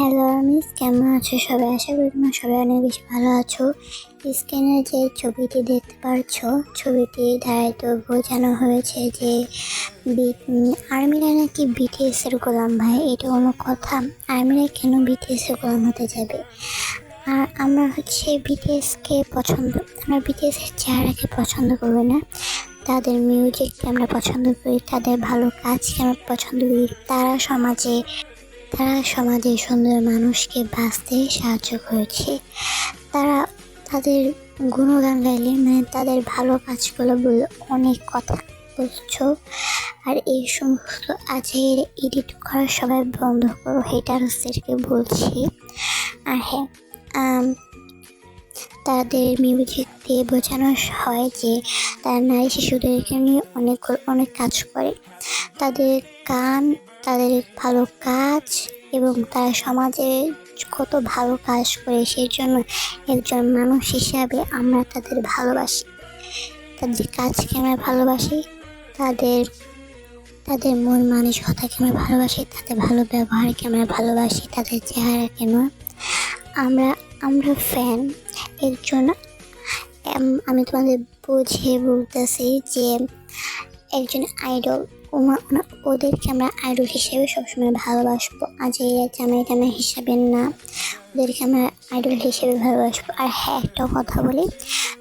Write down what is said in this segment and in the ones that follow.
Hello miss কেমন আছো সবাই? আশা করি তোমরা সবাই অনেক বেশি ভালো আছো। স্ক্রিনে যে ছবিটি দেখতে পারছ, ছবিটি দ্বারাই তো বোঝানো হয়েছে যে আর্মিরা নাকি বিটিএসের গোলাম ভাই, এটা কোনো কথা। আর্মিরা কেন বিটিএস এর গোলাম হতে যাবে? আর আমরা হচ্ছে বিটিএসকে পছন্দ, আমরা বিটিএস এর চেহারাকে পছন্দ করব না। তাদের মিউজিককে আমরা পছন্দ করি, তাদের ভালো কাজকে আমরা পছন্দ করি। তারা সমাজে তারা সমাজে সুন্দর মানুষকে বাঁচতে সাহায্য করেছে। তারা তাদের গুণগান গাইলে মানে তাদের ভালো কাজগুলো বলে অনেক কথা বুঝছ আর এই সমস্ত আজের এডিট করার সবাই বন্ধ করো হেটারসদেরকে বলছি। আর হ্যাঁ তাদের মিউজিক দিয়ে বোঝানো হয় যে তারা নারী শিশুদেরকে নিয়ে অনেক অনেক কাজ করে। তাদের গান, তাদের ভালো কাজ এবং তারা সমাজে কত ভালো কাজ করে সেই জন্য একজন মানুষ হিসাবে আমরা তাদের ভালোবাসি। তাদের কাজকে আমরা ভালোবাসি, তাদের তাদের মন মানসিকতাকে আমরা ভালোবাসি, তাদের ভালো ব্যবহারকে আমরা ভালোবাসি, তাদের চেহারাকে নয়। আমরা আমরা ফ্যান একজন এম, আমি তোমাদের বুঝিয়ে বলতেছি যে একজন আইডল ওদেরকে আমরা আইডল হিসেবে সবসময় ভালোবাসবো। আজ এই জামাই টামাই হিসাবে না ওদেরকে আমরা আইডল হিসেবে ভালোবাসবো। আর হ্যাঁ একটা কথা বলি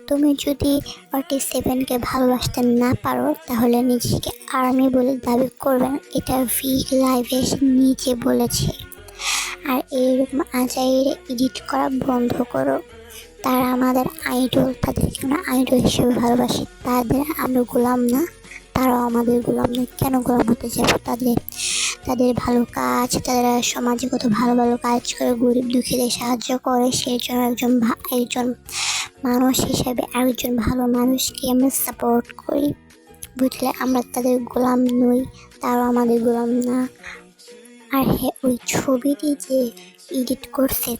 তুমি যদি ফর্টি সেভেনকে ভালোবাসতে না পারো তাহলে নিজেকে আর্মি বলে দাবি করবে না। এটা ভি লাইভে নিজে বলেছে। আর এইরকম আজাইরে এডিট করা বন্ধ করো। তারা আমাদের আইডল তাদেরকে আমরা আইডল হিসেবে ভালোবাসি। তাদের আমরা গোলাম না, তারাও আমাদের গোলাম না কেন গোলাম হতে যাব তাদের তাদের ভালো কাজ, তারা সমাজে কত ভালো ভালো কাজ করে, গরিব দুঃখীদের সাহায্য করে। সেই জন্য একজন একজন মানুষ হিসেবে আরেকজন ভালো মানুষকে আমরা সাপোর্ট করি। বুঝলে? আমরা তাদের গোলাম নই, তারাও আমাদের গোলাম না। আর হ্যাঁ ওই ছবিটি যে এডিট করছে,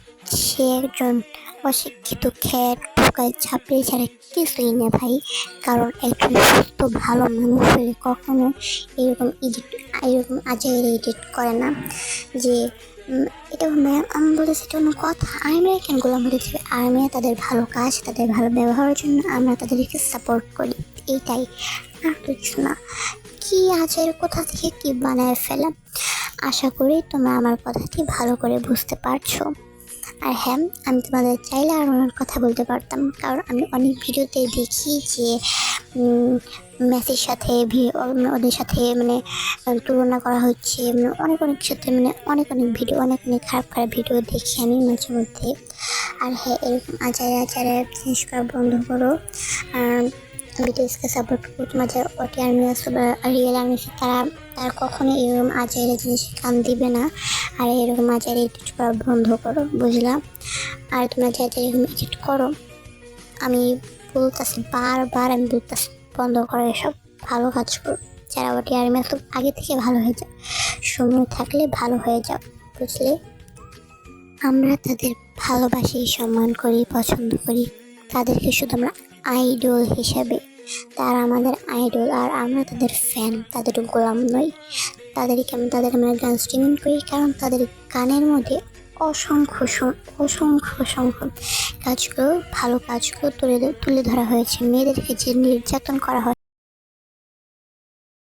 সে একজন অশিক্ষিত খ্যাট ঢোকায় ছাপড়ে ছাড়া কিছুই না ভাই। কারণ একজন সুস্থ, ভালো মানুষ হলে কখনো এরকম এডিট এরকম আজের এডিট করে না। যে এটা ম্যাম আমি বলেছি, এটা কোনো কথা। আর্মিরা কেন গোলাম চাইবে আর্মিরা তাদের ভালো কাজ, তাদের ভালো ব্যবহারের জন্য আমরা তাদেরকে সাপোর্ট করি। এইটাই। আর কিছু না। কি আজের কোথা থেকে কি বানায় ফেলা? আশা করি তোমরা আমার কথাটি ভালো করে বুঝতে পারছ। আর হ্যাঁ আমি তোমাদের চাইলে আর অনেক কথা বলতে পারতাম, কারণ আমি অনেক ভিডিওতে দেখি যে মেসির সাথে ওদের সাথে মানে তুলনা করা হচ্ছে মানে অনেক অনেক সাথে মানে অনেক অনেক ভিডিও, অনেক অনেক খারাপ খারাপ ভিডিও দেখি আমি মাঝে মধ্যে। আর হ্যাঁ এরকম আচারে আচারে জিনিস করা বন্ধ করো। বিটিএসকে সাপোর্ট করো মাঝে ওটি আর্মি আছে বা রিয়েল আর্মি তারা তারা কখনো এরকম আচারে জিনিস কান দিবে না। আর এরকম আচারে এডিট করা বন্ধ করো, বুঝলাম? আর তোমরা যা যা এরকম এডিট করো, আমি বলতেছি বারবার, আমি বলতেছি বন্ধ করো এসব, ভালো কাজ করো। যারা ওটি আর্মি আছে আগে থেকে ভালো হয়ে যাও, সময় থাকলে ভালো হয়ে যাও, বুঝলে? আমরা তাদের ভালোবাসি, সম্মান করি, পছন্দ করি। তাদেরকে শুধু আমরা আইডল হিসাবে, তারা আমাদের আইডল আর আমরা তাদের ফ্যান, তাদের গোলাম নই। তাদেরকে আমি, তাদের আমরা গান স্ট্রিমিং করি, কারণ তাদের গানের মধ্যে অসংখ্য অসংখ্য অসংখ্য কাজগুলো, ভালো কাজগুলো তুলে তুলে ধরা হয়েছে। মেয়েদেরকে যে নির্যাতন করা হয়